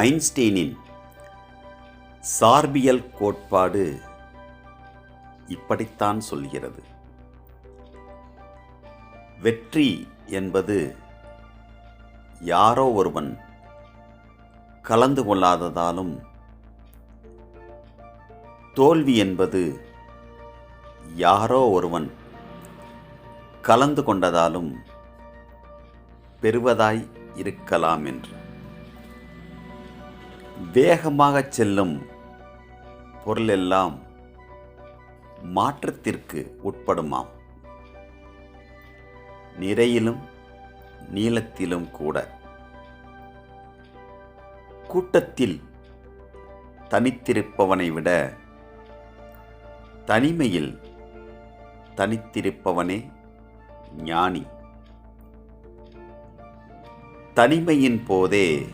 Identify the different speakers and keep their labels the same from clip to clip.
Speaker 1: ஐன்ஸ்டீனின் சார்பியல் கோட்பாடு இப்படித்தான் சொல்கிறது. வெற்றி என்பது யாரோ ஒருவன் கலந்து கொள்ளாததாலும் தோல்வி என்பது யாரோ ஒருவன் கலந்து கொண்டதாலும் பெறுவதாய் இருக்கலாம் என்று. வேகமாகச் செல்லும் பொருளெல்லாம் மாற்றத்திற்கு உட்படுமாம். நிறையிலும் நீளத்திலும் கூட. கூட்டத்தில் தனித்திருப்பவனை விட தனிமையில் தனித்திருப்பவனே ஞானி. தனிமையின் போதே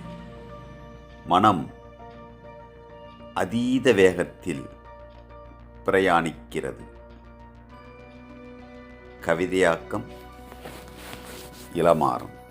Speaker 1: மனம் அதீத வேகத்தில் பிரயாணிக்கிறது. கவிதையாக்கம் இளமாறும்.